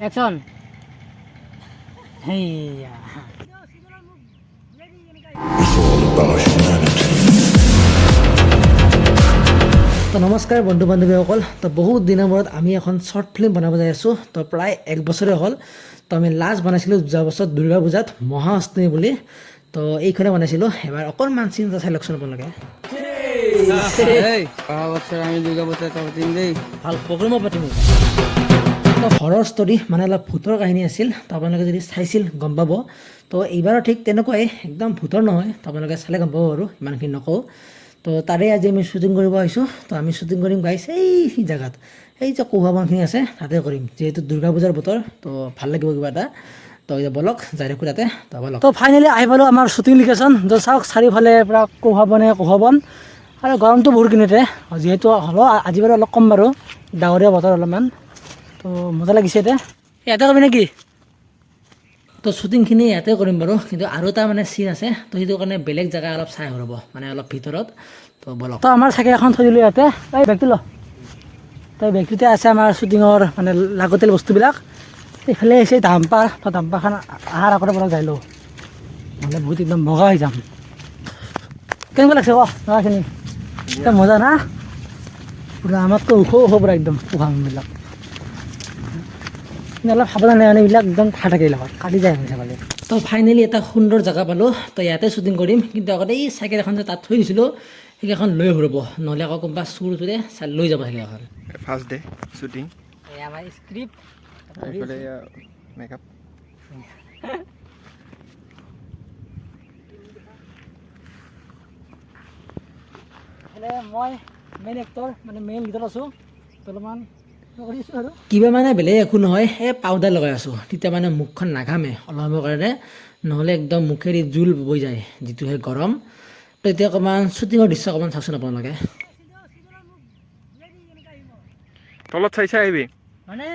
Action হেইয়া তো নমস্কাৰ বন্ধু বান্ধৱীসকল তো বহুত দিনৰ মূৰত আমি এখন শ্বৰ্ট ফিল্ম বনাব যাই আছোঁ। তো প্ৰায় এক বছৰে হ'ল। তো আমি লাষ্ট বনাইছিলোঁ যোৱা বছৰ দুৰ্গা পূজাত মহা অষ্টমী বুলি। তো এইখনে বনাইছিলোঁ। এবাৰ অকণমান চিন এটা চাই লওকচোন আপোনালোকে। অহা বছৰ আমি দুৰ্গা পূজা পাতিম দেই। ভালো প্ৰগ্ৰেমো পাতিম। তো হৰৰ ষ্টৰী মানে অলপ ভূতৰ কাহিনী আছিল, তো আপোনালোকে যদি চাইছিল, গম পাব। তো এইবাৰো ঠিক তেনেকুৱাই, একদম ভূতৰ নহয়, তো আপোনালোকে চালে গম পাব আৰু, ইমানখিনি নকওঁ। তো তাৰে আজি আমি শ্বুটিং কৰিব আহিছোঁ, তো আমি শ্বুটিং কৰিম গাইছ এই জেগাত। এই যে কৌহা আছে, তাতে কৰিম, যিহেতু দুৰ্গা পূজাৰ বতৰ, তো ভালো লাগিব কিবা এটা। তো এতিয়া বলক, যাই থাকোঁ তাতে, তো বলক। তো ফাইনেলি আহি পালোঁ আমাৰ শ্বুটিং লোকেশ্যন য'ত চাওক চাৰিওফালে পূৰা কৌহা বনে কৌহা বন আৰু গৰমটো বহুত কিনিতে, যিহেতু হ'লেও আজি বাৰু অলপ কম বাৰু, ডাৱৰীয়া বতৰ অলপমান। তো মজা লাগিছে এতিয়া ইয়াতে কৰিবি নেকি? তো শ্বুটিংখিনি ইয়াতে কৰিম বাৰু, কিন্তু আৰু এটা মানে চিন আছে, তো সেইটো কাৰণে বেলেগ জেগা অলপ চাই ৰ'ব মানে অলপ ভিতৰত, তো বলক। তো আমাৰ চাগে এখন থৈ দিলোঁ ইয়াতে। এই বেগটো ল। তো এই বেগটোতে আছে আমাৰ শ্বুটিঙৰ মানে লাগতিয়াল বস্তুবিলাক। এইফালে আহিছে ধামপাৰ তো ধামপাৰখন অহাৰ আগতে বলক যাই লওঁ। নহ'লে বহুত একদম বগা হৈ যাম। কেনেকুৱা লাগছে ক জেগাখিনি মজা না? পুৰা আমাতকৈ ওখ ওখ পুৰা একদম পোখাবিলাক কিন্তু অলপ সাৱধানে মানে এইবিলাক একদম ঠাই থাকে এইবিলাকত কাটি যায় মানে ছাগলী তো ফাইনেলি এটা সুন্দৰ জেগা পালোঁ। তো ইয়াতে শ্বুটিং কৰিম। কিন্তু আগতে এই চাইকেল এখন যে তাত থৈ দিছিলোঁ সেইকেইখন লৈ ফুৰিব। নহ'লে আকৌ কোনোবা চুৰ চুৰে লৈ যাব সেইকেইখন ফাৰ্ষ্ট ডে শ্বুটিং আমাৰ স্ক্ৰিপ্ট এইফালে মেকআপ মই মেইন এক্টৰ মানে মেইন লিডত আছোঁ। অলপমান কিবা মানে বেলেগ একো নহয় এই পাউডাৰ লগাই আছোঁ। তেতিয়া মানে মুখখন নাঘামে অলপ সময়ৰ কাৰণে। নহ'লে একদম মুখেদি জোল বৈ যায় যিটোহে গৰম। তো এতিয়া অকণমান শ্বুটিঙৰ দৃশ্য অকণমান চাওকচোন আপোনালোকে। তলত চাই চাই আহিবি। মানে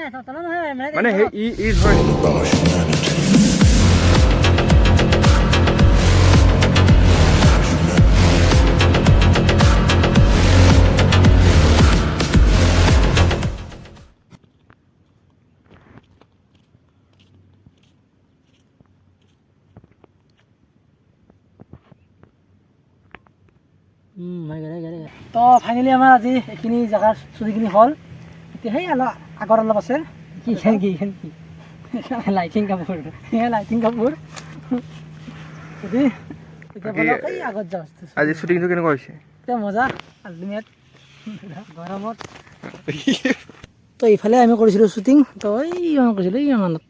তো ফাইনেলি আমাৰ আজি এইখিনি জেগাৰ চুৰিখিনি হ'ল। এতিয়া সেই অলপ আগত অলপ আছে। কি খেন কি খেন কি? লাইটিং কাপোৰ। সেয়া লাইটিং কাপোৰ। যদি এতিয়া এই আগত যাওঁ। আজি শ্বুটিংটো কেনেকুৱা হৈছে? এতিয়া মজা আল্টিমেট গৰমত। তো ইফালে আমি কৰিছিলোঁ শ্বুটিং তো এই ইমান কৰিছিলোঁ এই ইমানত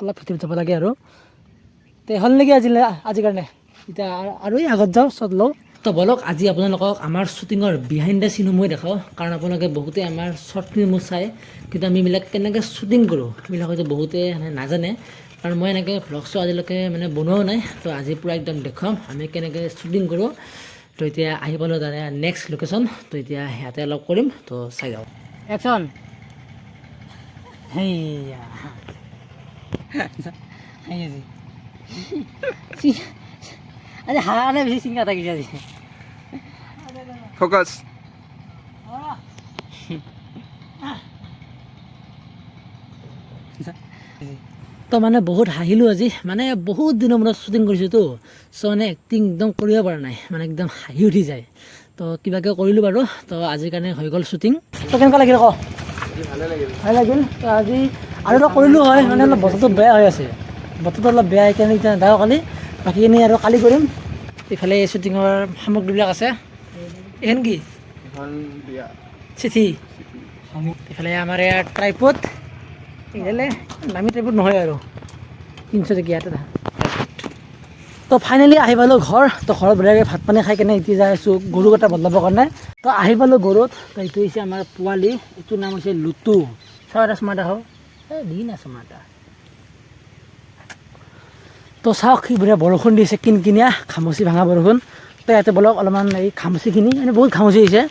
অলপ ভিতৰত যাব লাগে আৰু। তে হ'ল নেকি আজিলৈ আজিৰ কাৰণে? এতিয়া আৰু- আৰু এই আগত যাওঁ চত লওঁ। তো বলক, আজি আপোনালোকক আমাৰ শ্বুটিঙৰ বিহাইণ্ড দ্য চিনসমূহ দেখাওঁ। কাৰণ আপোনালোকে বহুতে আমাৰ শ্বৰ্ট ফিল্মবোৰ চায়। কিন্তু আমি এইবিলাক কেনেকৈ শ্বুটিং কৰোঁ সেইবিলাক হয়তো বহুতে মানে নাজানে। কাৰণ মই এনেকৈ ভ্লগছো আজিলৈকে মানে বনোৱাও নাই, তো আজি পূৰা একদম দেখুৱাম আমি কেনেকৈ শ্বুটিং কৰোঁ। তো এতিয়া আহি পালোঁ তাৰে নেক্সট লোকেশ্যন তো এতিয়া ইয়াতে অলপ কৰিম, তো চাই যাওঁ। একশ্যন আছে আজি হাঁহে বেছি চিন্তা থাকিছে আজি। ফ'কাছ তো মানে বহুত হাঁহিলোঁ আজি। মানে বহুত দিনৰ মূৰত শ্বুটিং কৰিছোঁতো চ' মানে এক্টিং একদম কৰিব পৰা নাই। মানে একদম হাঁহি উঠি যায়। তো কিবাকৈ কৰিলোঁ বাৰু। তো আজিৰ কাৰণে হৈ গ'ল শ্বুটিং তো কেনেকুৱা লাগিল ক ভালে লাগিল। তো আজি আৰু এটা কৰিলোঁ হয়। মানে অলপ বতৰটো বেয়া হৈ আছে। বতৰটো অলপ বেয়া সেইকাৰণে এতিয়া নাযাওঁ কালি। বাকীখিনি আৰু কালি কৰিম। ইফালে শ্বুটিঙৰ সামগ্ৰীবিলাক আছে। কি চিঠি ইফালে আমাৰ ইয়াৰ এইফালে দামী নহয় আৰু। তিনিশটকীয়া এটা তো ফাইনেলি আহি পালোঁ ঘৰ। তো ঘৰত বঢ়িয়াকৈ ভাত পানী খাই কেনে এতিয়া যাই আছোঁ গৰু এটা বদলাবৰ কাৰণে। তো আহি পালোঁ গৰুত। তো এইটো হৈছে আমাৰ পোৱালি। এইটোৰ নাম হৈছে লুটু। চাওঁ এটা চুমা এটা হওক। এই দি না চুমা এটা তো চাওক বঢ়িয়া বৰষুণ দিছে কিন কিনিয়া। খামুচি ভাঙা বৰষুণ। ইয়াতে বলক অলপমান এই ঘামচিখিনি মানে বহুত ঘামচি হৈছে।